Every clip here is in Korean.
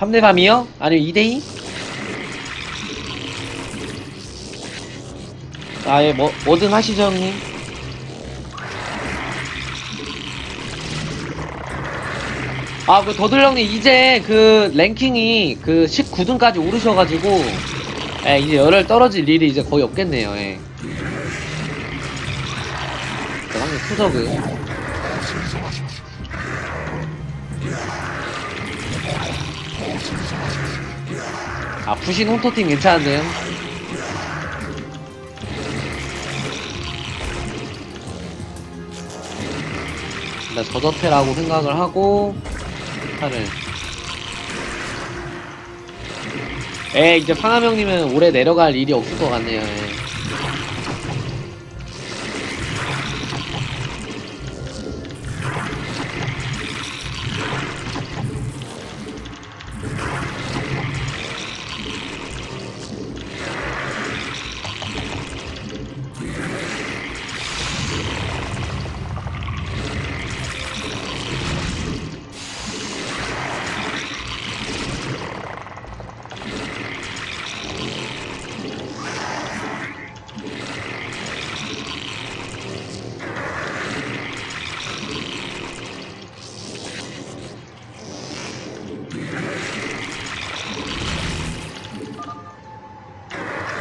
3대 3이요? 아니면 2대 2? 아예 뭐, 뭐든 하시죠 형님 아 그 더들 형님 이제 그 랭킹이 그 19등까지 오르셔가지고 예 이제 열혈 떨어질 일이 이제 거의 없겠네요 예 형님 투적은 아 부신 혼토팀 괜찮은데요? 일단 저저패라고 생각을 하고 차를 에 이제 형님은 올해 내려갈 일이 없을 것 같네요 예.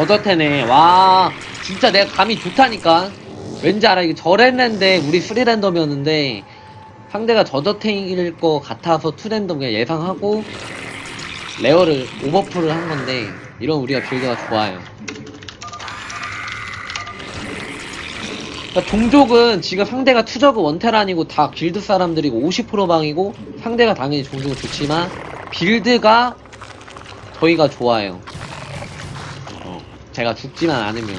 저저태네. 와 진짜 내가 감이 좋다니까. 왠지 알아? 이게 저랬는데 우리 스리랜덤이었는데 상대가 저저태일 것 같아서 투랜덤 그냥 예상하고 레어를 오버풀을 한 건데 이런 우리가 빌드가 좋아요. 그러니까 종족은 지금 상대가 투저그 원테란이고 다 길드 사람들이고 50% 방이고 상대가 당연히 종족은 좋지만 빌드가 저희가 좋아요. 어, 제가 죽지만 않으면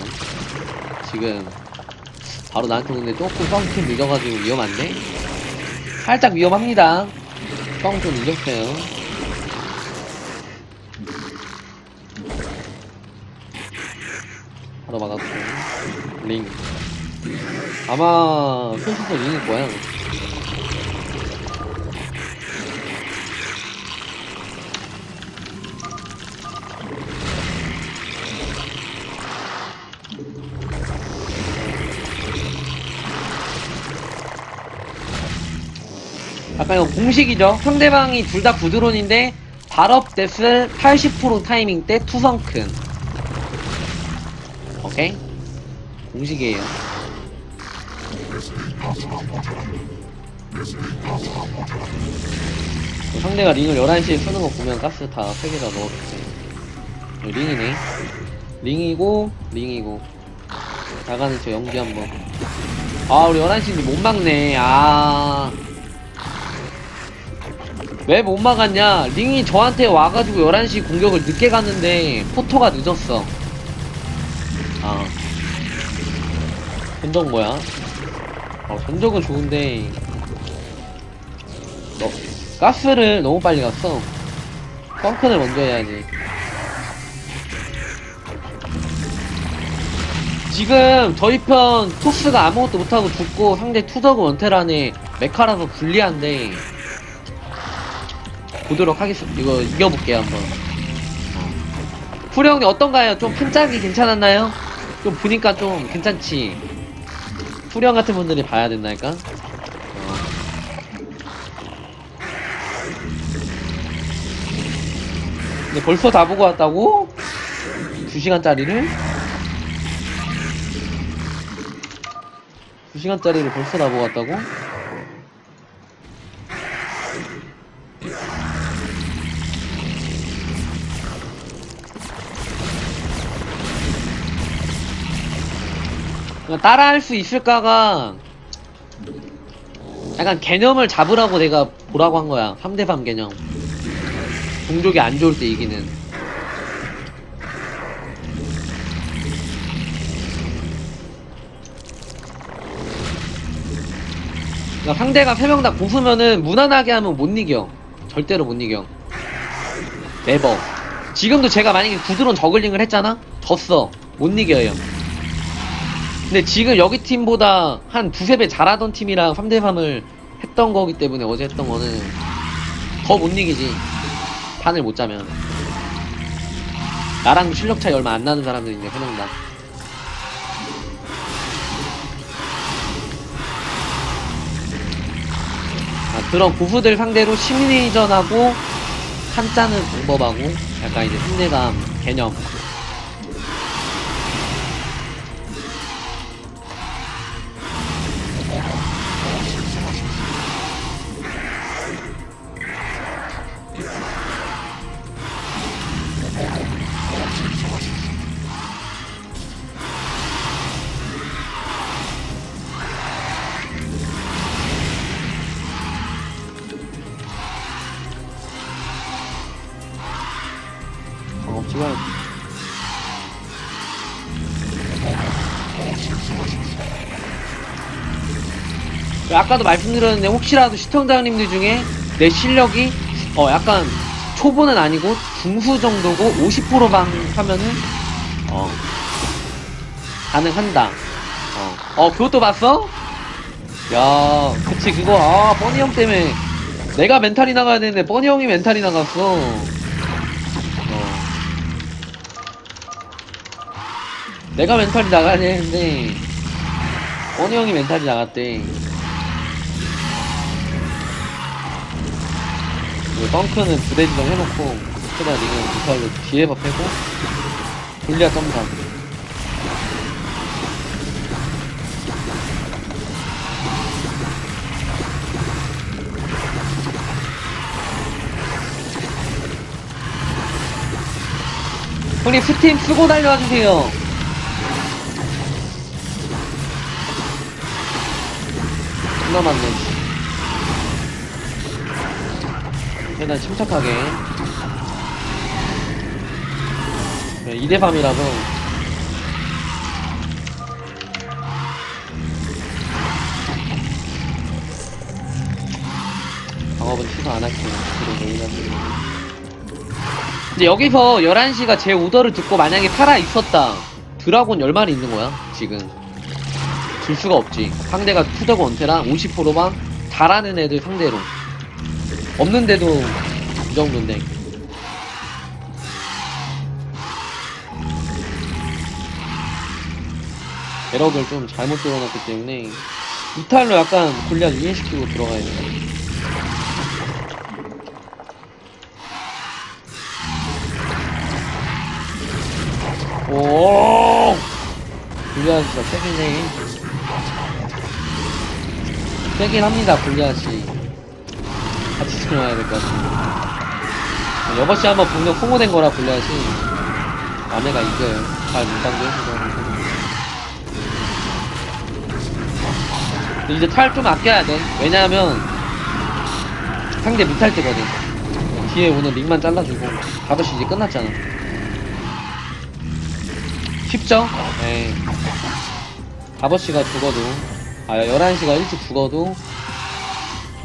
지금 바로 나한테 오는데 조금 뻥좀 늦어가지고 위험한데? 살짝 위험합니다. 뻥좀 늦었어요. 바로 막았고 링. 아마 손수서 링일 거야 약간 이거 공식이죠. 상대방이 둘 다 구드론인데 발업 데스 80% 타이밍 때 투성큰. 오케이? 공식이에요. 상대가 링을 11시에 쓰는 거 보면 가스 다 3개 다. 여기 링이네. 링이고, 링이고. 나가는 저 연기 한 번. 아, 우리 11시인데 못 막네. 아. 왜 못 막았냐? 링이 저한테 와가지고 11시 공격을 늦게 갔는데 포토가 늦었어. 아. 전적 뭐야? 어, 전적은 좋은데 너, 가스를 너무 빨리 갔어. 펑크를 먼저 해야지. 지금 저희 편 토스가 아무것도 못하고 죽고 상대 투더그 원테란에 메카라서 불리한데 보도록 하겠습니다. 이거 이겨볼게요 한번. 형님 어떤가요? 좀큰 짝이 괜찮았나요? 좀 보니까 좀 괜찮지. 형 같은 분들이 봐야 된다니까. 어. 근데 벌써 다 보고 왔다고? 2시간짜리를? 2시간짜리를 벌써 다 보고 왔다고? 따라할 수 있을까가 약간 개념을 잡으라고 내가 보라고 한 거야. 3대3 개념. 동족이 안 좋을 때 이기는. 그러니까 상대가 3명 다 고수면은 무난하게 하면 못 이겨. 절대로 못 이겨. 네버. 지금도 제가 만약에 구드론 저글링을 했잖아? 졌어. 못 이겨요. 근데 지금 여기 팀보다 한 두세 배 잘하던 팀이랑 3대3을 했던 거기 때문에 어제 했던 거는 더 못 이기지. 판을 못 짜면 나랑 실력 차이 얼마 안 나는 사람들인데 세명 다. 아, 그런 고수들 상대로 심리전하고 판 짜는 방법하고 약간 이제 상대감 개념 찍어야지 아까도 말씀드렸는데 혹시라도 시청자님들 중에 내 실력이 어 약간 초보는 아니고 중수 정도고 50%방 하면은 어 가능한다. 어, 어 그것도 봤어? 야 그치 그거. 아 뻔히 형 때문에 내가 멘탈이 나가야 되는데 뻔히 형이 멘탈이 나갔어 내가 멘탈이 나가야 되는데. 뻔히 형이 멘탈이 나갔대. 그 덩크는 부대 지정 해놓고 최대한 링은 미사일로 뒤에 봐 패고 돌려 점사 형님 스팀 쓰고 달려와주세요 존나 많네. 일단 침착하게. 네, 이대밤이라서. 방업은 취소 안 할게요. 그리고 이제 여기서 11시가 제 오더를 듣고 만약에 살아 있었다. 드라곤 10마리 있는 거야 지금 줄 수가 없지. 상대가 투더고 원태랑 50%만 잘하는 애들 상대로. 없는데도 이 정도인데. 배럭을 좀 잘못 들어놨기 때문에 이탈로 약간 골리앗 이해시키고 들어가야 돼 오! 골리앗 진짜 세긴 해 세긴 합니다 골리앗이 같이 지켜놔야 될 것 같습니다. 여버씨 한번 분명 소모된 거라 골리앗이 아내가 이겨요 잘 문방도 해주고 이제 탈 좀 아껴야 돼. 왜냐하면 상대 못할 때거든. 뒤에 오는 링만 잘라주고 5시 이제 끝났잖아. 쉽죠? 네. 5시가 죽어도, 아, 11시가 일찍 죽어도,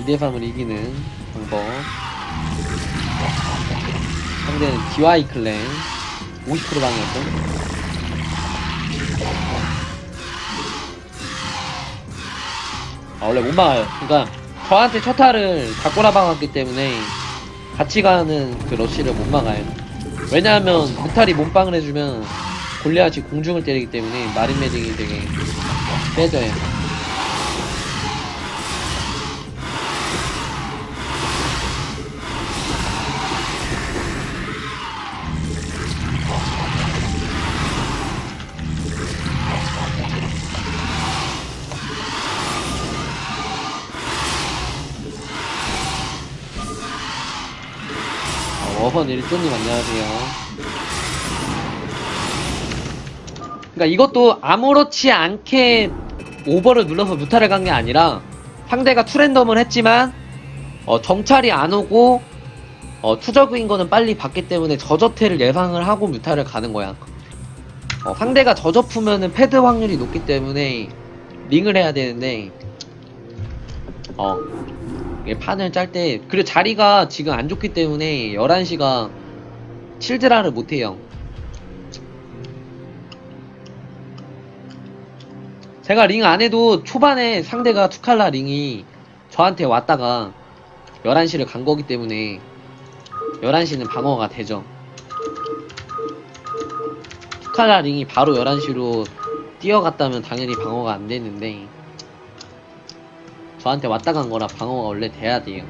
2대3을 이기는 방법. 상대는 DY 클랜, 50% 방이었고. 아, 원래 못 막아요. 그니까, 저한테 첫 타를 다 꼬라박았기 때문에, 같이 가는 그 러쉬를 못 막아요. 왜냐하면, 무탈이 몸빵을 해주면, 골리앗이 공중을 때리기 때문에 마린 메딕이 되게 빼져요. 아, 워번 일조님 안녕하세요. 그러니까 이것도 아무렇지 않게 오버를 눌러서 무타를 간 게 아니라 상대가 투랜덤을 했지만 어, 정찰이 안 오고 어, 투저그인 거는 빨리 봤기 때문에 저저태를 예상을 하고 뮤타를 가는 거야. 어, 상대가 저저프면은 패드 확률이 높기 때문에 링을 해야 되는데 어 판을 짤 때 그리고 자리가 지금 안 좋기 때문에 11시가 칠드라를 못해요. 제가 링 안 해도 초반에 상대가 투칼라 링이 저한테 왔다가 11시를 간 거기 때문에 11시는 방어가 되죠. 투칼라 링이 바로 11시로 뛰어갔다면 당연히 방어가 안 되는데 저한테 왔다 간 거라 방어가 원래 돼야 돼요.